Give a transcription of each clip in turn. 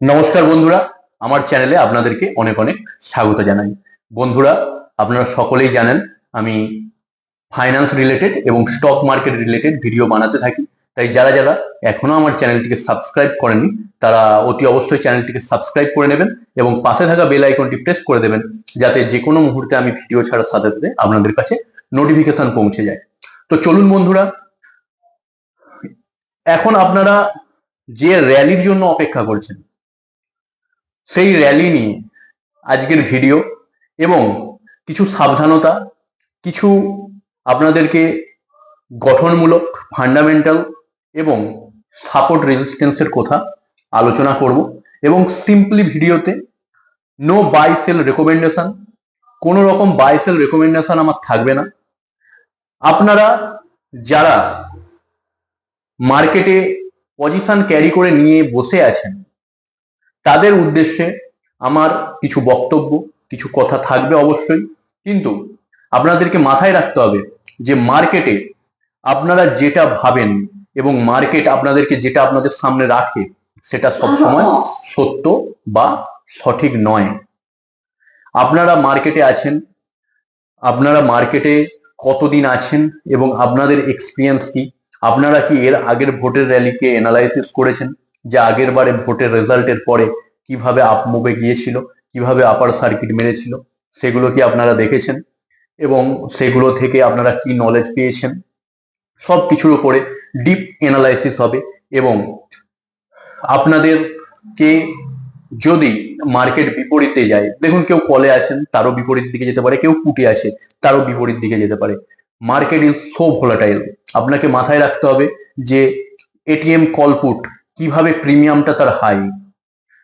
নমস্কার বন্ধুরা, আমার চ্যানেলে আপনাদেরকে অনেক অনেক স্বাগত জানাই। বন্ধুরা, আপনারা সকলেই জানেন, আমি ফাইন্যান্স রিলেটেড এবং স্টক মার্কেট রিলেটেড ভিডিও বানাতে থাকি। তাই যারা যারা এখনও আমার চ্যানেলটিকে সাবস্ক্রাইব করেননি, তারা অতি অবশ্যই চ্যানেলটিকে সাবস্ক্রাইব করে নেবেন এবং পাশে থাকা বেল আইকনটি প্রেস করে দেবেন, যাতে যে কোনো মুহূর্তে আমি ভিডিও ছাড়ার সাথে সাথে আপনাদের কাছে নোটিফিকেশন পৌঁছে যায়। তো চলুন বন্ধুরা, এখন আপনারা যে র্যালির জন্য অপেক্ষা করছেন সেই র্যালি নিয়ে আজকের ভিডিও এবং কিছু সাবধানতা, কিছু আপনাদেরকে গঠনমূলক ফান্ডামেন্টাল এবং সাপোর্ট রেজিস্ট্যান্সের কথা আলোচনা করব এবং সিম্পলি ভিডিওতে নো বাই সেল রেকমেন্ডেশন কোনো রকম বাই সেল রেকমেন্ডেশন আমার থাকবে না। আপনারা যারা মার্কেটে পজিশন ক্যারি করে নিয়ে বসে আছেন তাদের উদ্দেশ্যে আমার কিছু বক্তব্য, কিছু কথা থাকবে অবশ্যই। কিন্তু আপনাদেরকে মাথায় রাখতে হবে যে মার্কেটে আপনারা যেটা ভাবেন এবং মার্কেট আপনাদেরকে যেটা আপনাদের সামনে রাখে, সেটা সবসময় সত্য বা সঠিক নয়। আপনারা মার্কেটে আছেন, আপনারা মার্কেটে কতদিন আছেন এবং আপনাদের এক্সপিরিয়েন্স কি? আপনারা কি এর আগের ভোটের র্যালিকে এনালাইসিস করেছেন? যে আগের বারে ভোটের রেজাল্টের পরে কীভাবে আপ মুভে গিয়েছিল, কীভাবে আপার সার্কিট মেরেছিল, সেগুলো কি আপনারা দেখেছেন? এবং সেগুলো থেকে আপনারা কি নলেজ পেয়েছেন? সব কিছুর উপরে ডিপ এনালাইসিস হবে এবং আপনাদেরকে যদি মার্কেট বিপরীতে যায়, দেখুন কেউ কলে আছেন, তারও বিপরীত দিকে যেতে পারে, কেউ পুটে আসে তারও বিপরীত দিকে যেতে পারে। মার্কেট ইজ সো ভোলাটাইল আপনাকে মাথায় রাখতে হবে যে এটিএম কলপুট কীভাবে প্রিমিয়ামটা তার হাই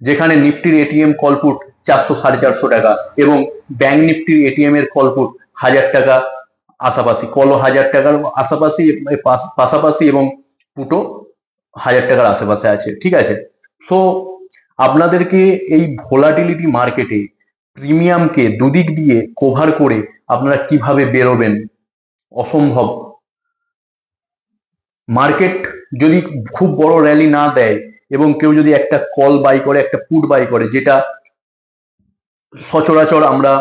যেখানে নিফটির এটিএম কলপুট চারশো সাড়ে চারশো টাকা এবং ব্যাংক নিফটির এটিএম এর কলপুট হাজার টাকা আশাপাশি কল হাজার টাকার আশাপাশি পাশ- পাশাপাশি এবং পুটো হাজার টাকার আশেপাশে আছে, ঠিক আছে? সো আপনাদেরকে এই ভোলাটিলিটি মার্কেটে প্রিমিয়ামকে দুদিক দিয়ে কভার করে আপনারা কীভাবে বেরোবেন? অসম্ভব। মার্কেট যদি খুব বড় র্যালি না দেয় এবং কেউ যদি একটা কল বাই করে, একটা পুট বাই করে, যেটা সচরাচর আমরা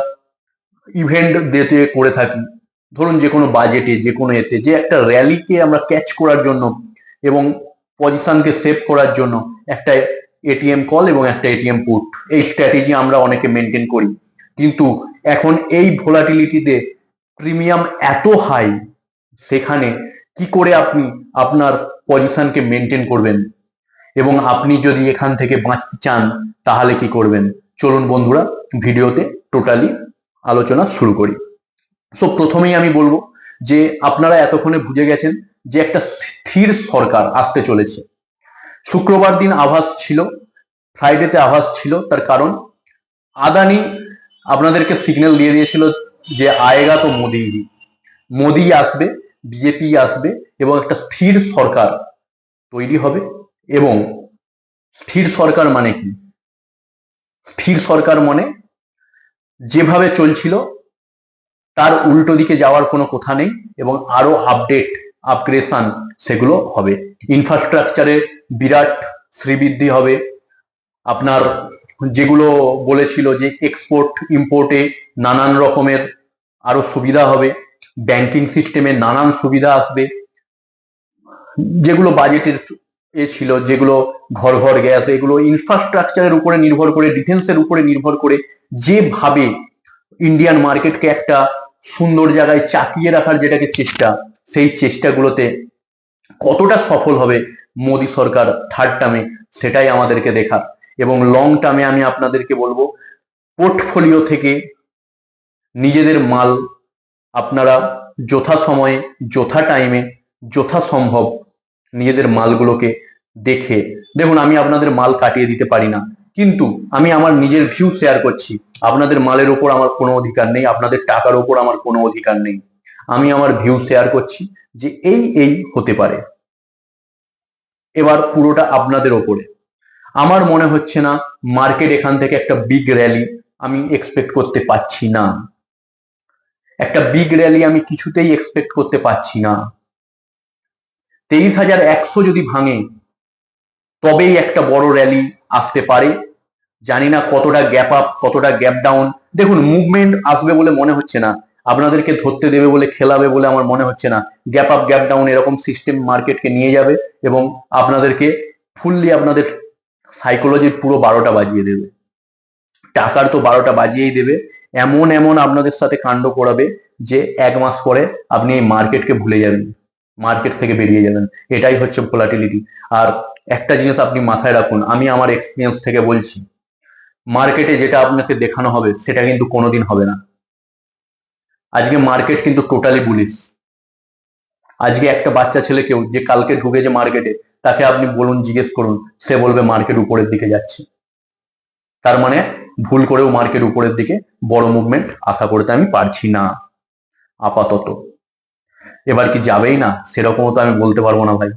ইভেন্ট দিতে করে থাকি, ধরুন যে কোনো বাজেটে যে কোনো এতে, যে একটা র্যালিকে আমরা ক্যাচ করার জন্য এবং পজিশনকে সেভ করার জন্য একটা এটিএম কল এবং একটা এটিএম পুট এই স্ট্র্যাটেজি আমরা অনেকে মেনটেন করি। কিন্তু এখন এই ভোলাটিলিটিতে প্রিমিয়াম এত হাই সেখানে কি করে আপনি আপনার পজিশনকে মেনটেন করবেন? এবং আপনি যদি এখান থেকে বাঁচতে চান, তাহলে কি করবেন? চলুন বন্ধুরা, ভিডিওতে টোটালি আলোচনা শুরু করি। সো প্রথমেই আমি বলব যে আপনারা এতক্ষণে বুঝে গেছেন যে একটা স্থির সরকার আসতে চলেছে। শুক্রবার দিন আভাস ছিল ফ্রাইডেতে আভাস ছিল, তার কারণ আদানি আপনাদেরকে সিগন্যাল দিয়ে দিয়েছিল যে আয়েগা তো মোদি মোদি আসবে বিজেপি আসবে এবং একটা স্থির সরকার তৈরি হবে এবং স্থির সরকার মানে কি? স্থির সরকার মানে যেভাবে চলছিল, তার উল্টো দিকে যাওয়ার কোনো কথা নেই এবং আরও আপডেট আপগ্রেশন সেগুলো হবে। ইনফ্রাস্ট্রাকচারে বিরাট শ্রীবৃদ্ধি হবে। আপনার যেগুলো বলেছিল যে এক্সপোর্ট ইম্পোর্টে নানান রকমের আরও সুবিধা হবে। ব্যাংকিং সিস্টেমে নানান সুবিধা আসবে। যেগুলো বাজেটের এ ছিল, যেগুলো ঘর ঘর গ্যাস এগুলো ইনফ্রাস্ট্রাকচারের উপরে নির্ভর করে ডিফেন্সের উপরে নির্ভর করে যেভাবে ইন্ডিয়ান মার্কেটকে একটা সুন্দর জায়গায় চাকিয়ে রাখার যেটাকে চেষ্টা, সেই চেষ্টাগুলোতে কতটা সফল হবে মোদী সরকার থার্ড টার্মে সেটাই আমাদেরকে দেখার। এবং লং টার্মে আমি আপনাদেরকে বলব পোর্টফোলিও থেকে নিজেদের মাল আপনারা যথা সময়ে, যথা টাইমে যথা সম্ভব নিজেদের মালগুলোকে দেখে, দেখুন আমি আপনাদের মাল কাটিয়ে দিতে পারি না, কিন্তু আমি আমার নিজের ভিউ শেয়ার করছি। আপনাদের মালের ওপর আমার কোনো অধিকার নেই, আপনাদের টাকার ওপর আমার কোনো অধিকার নেই। আমি আমার ভিউ শেয়ার করছি যে এই এই হতে পারে। এবার পুরোটা আপনাদের ওপরে। আমার মনে হচ্ছে না মার্কেট এখান থেকে একটা বিগ র্যালি আমি এক্সপেক্ট করতে পারছি না। একটা বিগ র্যালি আমি কিছুতেই এক্সপেক্ট করতে পারছি না। তেইশ হাজার একশো যদি ভাঙে, তবেই একটা বড় র্যালি আসতে পারে। জানি না কতটা গ্যাপ আপ কতটা গ্যাপ ডাউন দেখুন মুভমেন্ট আসবে বলে মনে হচ্ছে না। আপনাদেরকে ধরতে দেবে বলে, খেলাবে বলে আমার মনে হচ্ছে না। গ্যাপ আপ গ্যাপ ডাউন এরকম সিস্টেম মার্কেটকে নিয়ে যাবে এবং আপনাদেরকে ফুললি আপনাদের সাইকোলজির পুরো বারোটা বাজিয়ে দেবে। টাকার তো বারোটা বাজিয়েই দেবে। এমন এমন আপনাদের সাথে কাণ্ড করাবে যে এক মাস পরে আপনি এই মার্কেটকে ভুলে যাবেন, মার্কেট থেকে বেরিয়ে যাবেন। এটাই হচ্ছে ভোলাটিলিটি আর একটা জিনিস আপনি মাথায় রাখুন, আমি আমার এক্সপিরিয়েন্স থেকে বলছি, মার্কেটে যেটা আপনাকে দেখানো হবে, সেটা কিন্তু কোনোদিন হবে না। আজকে মার্কেট কিন্তু টোটালি বুলিশ আজকে একটা বাচ্চা ছেলেকেও যে কালকে ঢুকেছে মার্কেটে, তাকে আপনি বলুন, জিজ্ঞেস করুন, সে বলবে মার্কেট উপরের দিকে যাচ্ছে। তার মানে ভুল করেও মার্কেট উপরের দিকে বড় মুভমেন্ট আশা করতে আমি পারছি না। আপাতত। এবার কি যাবেই না, সেরকমও তো আমি বলতে পারব না ভাই।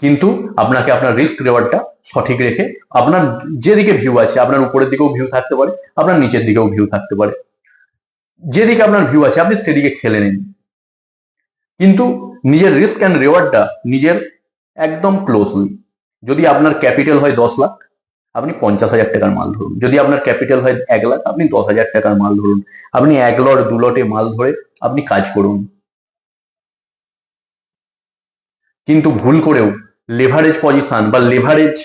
কিন্তু আপনাকে আপনার রিস্ক রেওয়ার্ডটা সঠিক রেখে আপনার যেদিকে ভিউ আছে, আপনার উপরের দিকেও ভিউ থাকতে পারে, আপনার নিচের দিকেও ভিউ থাকতে পারে। যেদিকে আপনার ভিউ আছে, আপনি সেদিকে খেলে নিন। কিন্তু নিজের রিস্ক অ্যান্ড রেওয়ার্ডটা নিজের একদম ক্লোজলি যদি আপনার ক্যাপিটাল হয় দশ লাখ আপনি পঞ্চাশ হাজার টাকার মাল ধরুন। যদি আপনার ক্যাপিটাল হয় এক লাখ, আপনি দশ হাজার টাকার মাল ধরুন। আপনি এক লট, দু লটে মাল ধরে আপনি কাজ করুন। কিন্তু ভুল করেও লেভারেজ পজিশন বা লেভারেজ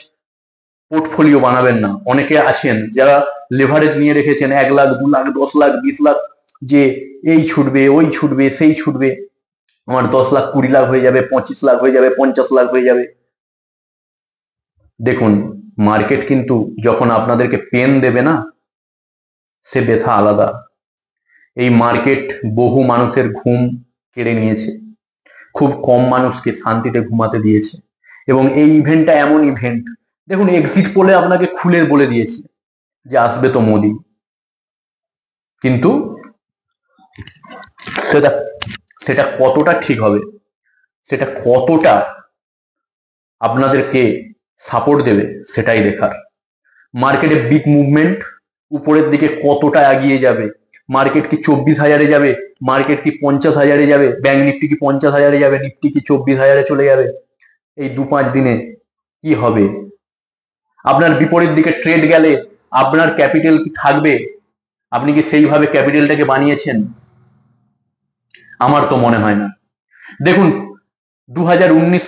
পোর্টফোলিও বানাবেন না। অনেকে আছেন যারা লেভারেজ নিয়ে রেখেছেন এক লাখ, দু লাখ, দশ লাখ, বিশ লাখ, যে এই ছুটবে, ওই ছুটবে, সেই ছুটবে। আমার দশ লাখ, কুড়ি লাখ হয়ে যাবে, পঁচিশ লাখ হয়ে যাবে, পঞ্চাশ লাখ হয়ে যাবে। দেখুন মার্কেট কিন্তু যখন আপনাদেরকে পেন দেবে না, সে ব্যথা আলাদা। এই মার্কেট বহু মানুষের ঘুম কেড়ে নিয়েছে। খুব কম মানুষকে শান্তিতে ঘুমাতে দিয়েছে। এবং এই ইভেন্টটা এমন ইভেন্ট দেখুন এক্সিট পোলে আপনাকে খুলে বলে দিয়েছে যে আসবে তো মোদি। কিন্তু সেটা সেটা কতটা ঠিক হবে? সেটা কতটা আপনাদেরকে সাপোর্ট দেবে, সেটাই দেখার। মার্কেটে বিগ মুভমেন্ট উপরের দিকে কতটা এগিয়ে যাবে? মার্কেট কি চব্বিশ হাজারে যাবে? মার্কেট কি পঞ্চাশ হাজারে যাবে? ব্যাংক নিফটি কি পঞ্চাশ হাজারে যাবে? নিফটি কি চব্বিশ হাজারে চলে যাবে? এই দু পাঁচ দিনে কি হবে? আপনার বিপরীত দিকে ট্রেড গেলে আপনার ক্যাপিটাল কি থাকবে? আপনি কি সেইভাবে ক্যাপিটালটাকে বানিয়েছেন? আমার তো মনে হয় না। দেখুন দু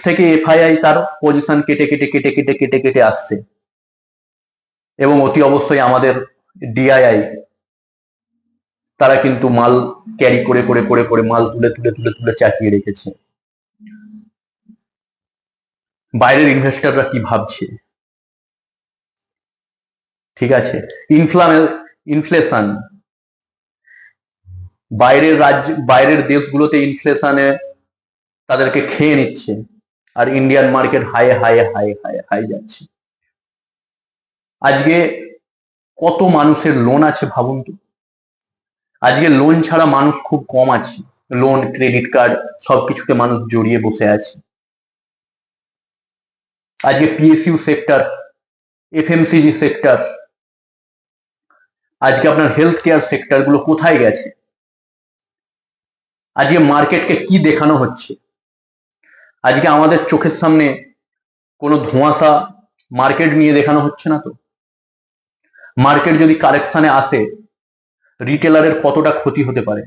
থেকে এফআইআই তার পজিশন কেটে কেটে কেটে কেটে কেটে কেটে আসছে। এবং অতি অবশ্যই আমাদের ডিআইআই তারা কিন্তু মাল ক্যারি করে করে করে করে মাল তুলে তুলে তুলে তুলে চাকিয়ে রেখেছে। বাইরের ইনভেস্টররা কি ভাবছে? ঠিক আছে? ইনফ্লামে ইনফ্লেশন বাইরের রাজ্য, বাইরের দেশগুলোতে ইনফ্লেশনে তাদেরকে খেয়ে নিচ্ছে। আর Indian market high high high high high যাচ্ছে। আজকে কত মানুষের লোন আছে ভাবুন তো? আজকে লোন ছাড়া মানুষ খুব কম আছে। লোন ক্রেডিট কার্ড সবকিছুতে মানুষ জড়িয়ে বসে আছে। আজকে পিএসইউ সেক্টর এফএমসিজি সেক্টর আজকে আপনার হেলথ কেয়ার সেক্টরগুলো কোথায় গেছে? আজকে মার্কেটকে কি দেখানো হচ্ছে? আজকে আমাদের চোখের সামনে কোনো ধোঁয়াশা মার্কেট নিয়ে দেখানো হচ্ছে না তো? মার্কেট যদি কারেকশনে আসে রিটেলারের কতটা ক্ষতি হতে পারে?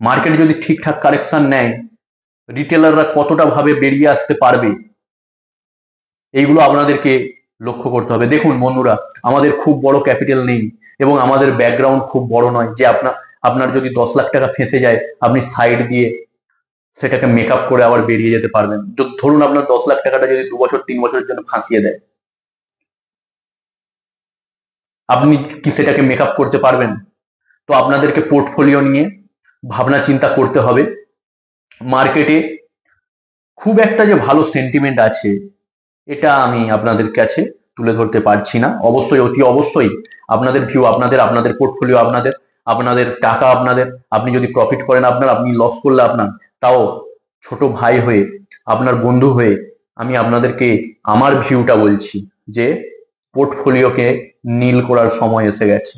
মার্কেট যদি ঠিকঠাক কারেকশন নেয় রিটেলাররা কতটা ভাবে বেরিয়ে আসতে পারবে? এইগুলো আপনাদেরকে লক্ষ্য করতে হবে। দেখুন বন্ধুরা, আমাদের খুব বড় ক্যাপিটাল নেই এবং আমাদের ব্যাকগ্রাউন্ড খুব বড় নয় যে আপনার আপনার যদি দশ লাখ টাকা ফেঁসে যায়, আপনি সাইড দিয়ে সেটাকে মেকআপ করে আবার বেরিয়ে যেতে পারবেন। ধরুন আপনার দশ লাখ টাকাটা যদি দু বছর, তিন বছরের জন্য ফাঁসিয়ে দেয়। আপনি কি সেটাকে মেকআপ করতে পারবেন? তো আপনাদেরকে পোর্টফোলিও নিয়ে ভাবনা চিন্তা করতে হবে। মার্কেটে খুব একটা যে ভালো সেন্টিমেন্ট আছে, এটা আমি আপনাদের কাছে তুলে ধরতে পারছি না। অবশ্যই, অতি অবশ্যই আপনাদের ভিউ আপনাদের আপনাদের পোর্টফোলিও আপনাদের আপনাদের টাকা আপনাদের। আপনি যদি প্রফিট করেন আপনার, আপনি লস করলে আপনার। তাও ছোট ভাই হয়ে, আপনার বন্ধু হয়ে আমি আপনাদেরকে আমার ভিউটা বলছি যে পোর্টফোলিওকে নীল করার সময় এসে গেছে।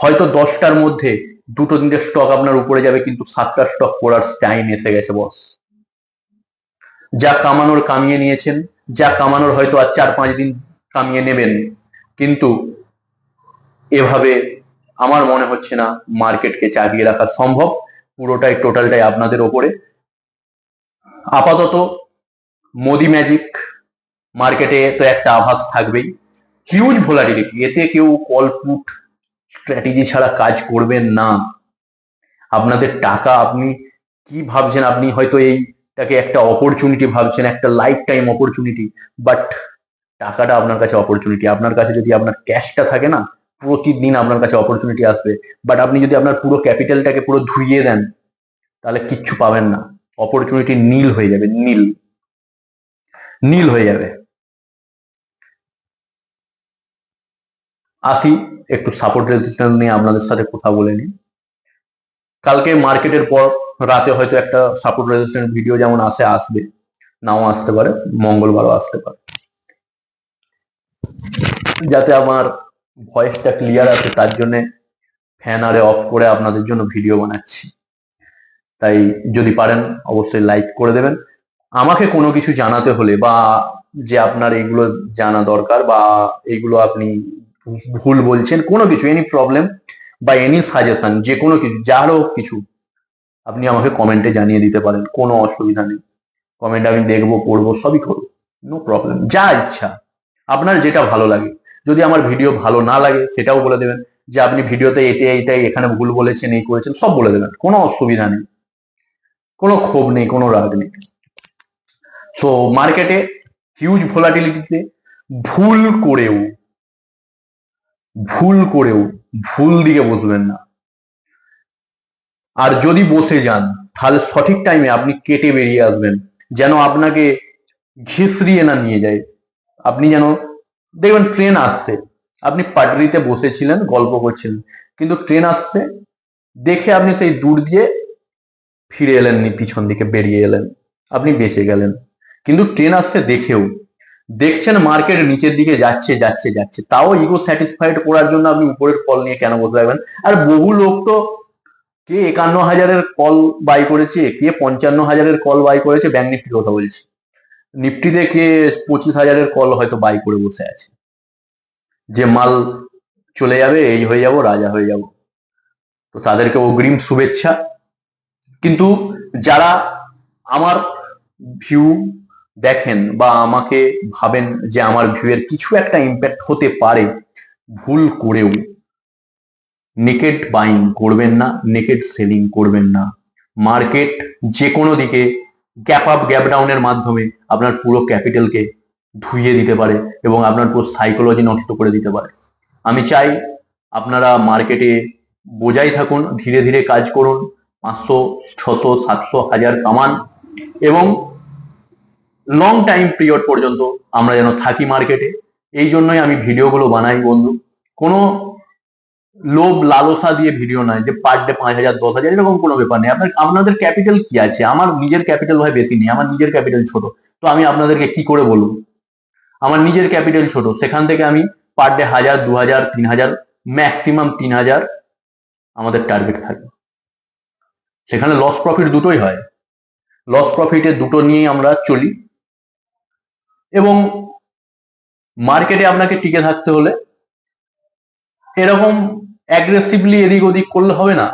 হয়তো দশটার মধ্যে দুটো তিনটে স্টক আপনার উপরে যাবে কিন্তু সাতটা স্টক করার টাইম এসে গেছে বস যা কামানোর কামিয়ে নিয়েছেন, যা কামানোর হয়তো আর চার পাঁচ দিন কামিয়ে নেবেন, কিন্তু এভাবে আমার মনে হচ্ছে না মার্কেটকে চাগিয়ে রাখা সম্ভব। পুরোটাই টোটালটাই আপনাদের ওপরে। আপাতত মোদি ম্যাজিক মার্কেটে তো একটা আভাস থাকবেই। হিউজ ভোলাটিলিটি এতে কেউ কল পুট স্ট্র্যাটেজি ছাড়া কাজ করবেন না। আপনাদের টাকা আপনি কি ভাবছেন? আপনি হয়তো এইটাকে একটা অপরচুনিটি ভাবছেন, একটা লাইফ টাইম অপরচুনিটি বাট টাকাটা আপনার কাছে অপরচুনিটি আপনার কাছে যদি আপনার ক্যাশটা থাকে না প্রতিদিন আপনার কাছে অপরচুনিটি আসবে। বাট আপনি যদি আপনার পুরো ক্যাপিটালটাকে পুরো ধুইয়ে দেন, তাহলে কিচ্ছু পাবেন না। অপরচুনিটি নীল হয়ে যাবে, নীল। নীল হয়ে যাবে। আসি, একটু সাপোর্ট রেজিস্ট্যান্স নিয়ে আপনাদের সাথে কথা বলে নিই। কালকে মার্কেটের পর রাতে হয়তো একটা সাপোর্ট রেজিস্ট্যান্স ভিডিও যেমন আসে, আসবে। নাও আসতে পারে, মঙ্গলবারও আসতে পারে। যাতে আমার ভয়েসটা ক্লিয়ার আছে, তার জন্য ফ্যান আরে অফ করে আপনাদের জন্য ভিডিও বানাচ্ছি। তাই যদি পারেন, অবশ্যই লাইক করে দেবেন। আমাকে কোনো কিছু জানাতে হলে বা যে আপনার এগুলো জানা দরকার বা এগুলো আপনি ভুল বলছেন, কোনো কিছু এনি প্রবলেম বা এনি সাজেশন যে কোনো কিছু যারও কিছু, আপনি আমাকে কমেন্টে জানিয়ে দিতে পারেন, কোনো অসুবিধা নেই। কমেন্ট আমি দেখব, পড়ব, সবই করব নো প্রবলেম যা ইচ্ছা। আপনার যেটা ভালো লাগে। যদি আমার ভিডিও ভালো না লাগে, সেটাও বলে দেবেন। যে আপনি ভিডিওতে এটাই এটাই, এখানে ভুল বলেছেন, এই করেছেন, সব বলে দেবেন। কোনো অসুবিধা নেই। কোনো ক্ষোভ নেই, কোনো রাগ নেই। সো মার্কেটে হিউজ ভোলাটিলিটিতে ভুল করেও ভুল করেও, ভুল দিকে বসবেন না। আর যদি বসে যান, তাহলে সঠিক টাইমে আপনি কেটে বেরিয়ে আসবেন। যেন আপনাকে ঘিসড়িয়ে না নিয়ে যায়। আপনি যেন দেখবেন ট্রেন আসছে। আপনি পাটরিতে বসেছিলেন, গল্প করছিলেন, কিন্তু ট্রেন আসছে, দেখে আপনি সেই দূর দিয়ে ফিরে এলেন নি, পিছন দিকে বেরিয়ে এলেন, আপনি বেঁচে গেলেন। কিন্তু ট্রেন আসছে দেখেও। দেখছেন মার্কেট নিচের দিকে যাচ্ছে যাচ্ছে যাচ্ছে। তাও ইগো স্যাটিসফাইড করার জন্য আপনি উপরের কল নিয়ে কেন বসে রাখবেন আর বহু লোক তো কে একান্ন হাজারের কল বাই করেছে, কে পঞ্চান্ন হাজারের কল বাই করেছে, ব্যাংক নিফটির কথা বলছি। নিফটিতে কে পঁচিশ হাজারের কল হয়তো বাই করে বসে আছে। যে মাল চলে যাবে, এই হয়ে যাব, রাজা হয়ে যাব। তো তাদেরকে অগ্রিম শুভেচ্ছা। কিন্তু যারা আমার ভিউ দেখেন বা আমাকে ভাবেন যে আমার ভিউয়ের কিছু একটা ইম্প্যাক্ট হতে পারে, ভুল করেও নেকেট বাইং করবেন না নেকেট সেলিং করবেন না। মার্কেট যে কোনো দিকে গ্যাপ আপ গ্যাপ ডাউনের মাধ্যমে আপনার পুরো ক্যাপিটালকে ধুইয়ে দিতে পারে এবং আপনার পুরো সাইকোলজি নষ্ট করে দিতে পারে। আমি চাই আপনারা মার্কেটে বোঝাই থাকুন, ধীরে ধীরে কাজ করুন, পাঁচশো, ছশো, সাতশো, হাজার কামান এবং লং টাইম পিরিয়ড পর্যন্ত আমরা যেন থাকি মার্কেটে এই জন্যই আমি ভিডিওগুলো বানাই বন্ধু। কোনো লোভ, লালসা দিয়ে ভিডিও নয় যে পার ডে পাঁচ হাজার, দশ হাজার, এরকম কোনো ব্যাপার নেই। আপনার, আপনাদের ক্যাপিটাল কি আছে? আমার নিজের ক্যাপিটাল ভাই বেশি নেই, আমার নিজের ক্যাপিটাল ছোট। তো আমি আপনাদেরকে কি করে বলব? আমার নিজের ক্যাপিটাল ছোট। সেখান থেকে আমি পার ডে হাজার, দু হাজার, তিন হাজার ম্যাক্সিমাম তিন হাজার আমাদের টার্গেট থাকে। সেখানে লস প্রফিট দুটোই হয়। লস প্রফিটে দুটো নিয়েই আমরা চলি। এবং মার্কেটে আপনাকে টিকে থাকতে হলে এরকম অ্যাগ্রেসিভলি এদিক ওদিক করলে হবে না।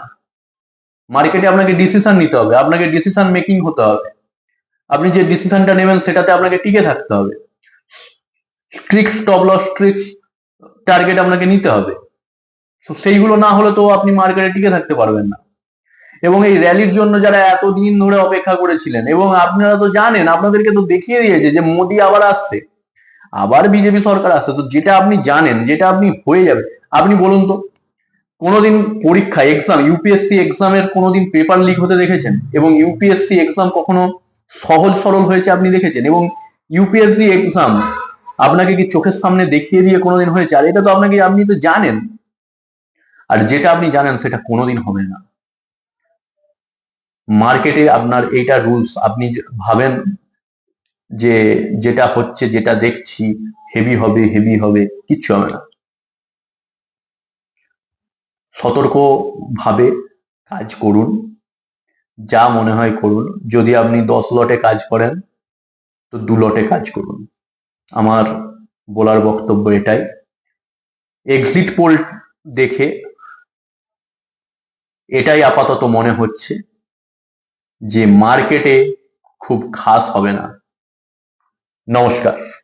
মার্কেটে আপনাকে ডিসিশন নিতে হবে, আপনাকে ডিসিশন মেকিং হতে হবে। আপনি যে ডিসিশনটা নেবেন সেটাতে আপনাকে টিকে থাকতে হবে। Strict top loss strict target আপনাকে নিতে হবে। তো সেইগুলো না হলে তো আপনি মার্কেটে টিকে থাকতে পারবেন না। এবং এই র্যালির জন্য যারা এতদিন ধরে অপেক্ষা করেছিলেন, এবং আপনারা তো জানেন, আপনাদেরকে তো দেখিয়ে দিয়েছে যে মোদি আবার আসছে। আবার বিজেপি সরকার আসছে। তো যেটা আপনি জানেন, যেটা আপনি হয়ে যাবে। আপনি বলুন তো কোনোদিন পরীক্ষা এক্সাম ইউপিএসসি এক্সামের কোনোদিন পেপার লিক হতে দেখেছেন? এবং ইউপিএসসি এক্সাম কখনো সহজ সরল হয়েছে আপনি দেখেছেন? এবং ইউপিএসসি এক্সাম আপনাকে কি চোখের সামনে দেখিয়ে দিয়ে কোনোদিন হয়েছে? আর এটা তো আপনাকে, আপনি তো জানেন। আর যেটা আপনি জানেন, সেটা কোনোদিন হবে না। মার্কেটে আপনার এইটা রুলস আপনি ভাবেন যে যেটা হচ্ছে, যেটা দেখছি হেভি হবে হেভি হবে, কিচ্ছু হবে না। সতর্ক ভাবে কাজ করুন। যা মনে হয় করুন। যদি আপনি দশ লটে কাজ করেন, তো দু লটে কাজ করুন। আমার বলার বক্তব্য এটাই। এক্সিট পোল দেখে এটাই আপাতত মনে হচ্ছে যে মার্কেটে খুব খাস হবে না। নমস্কার।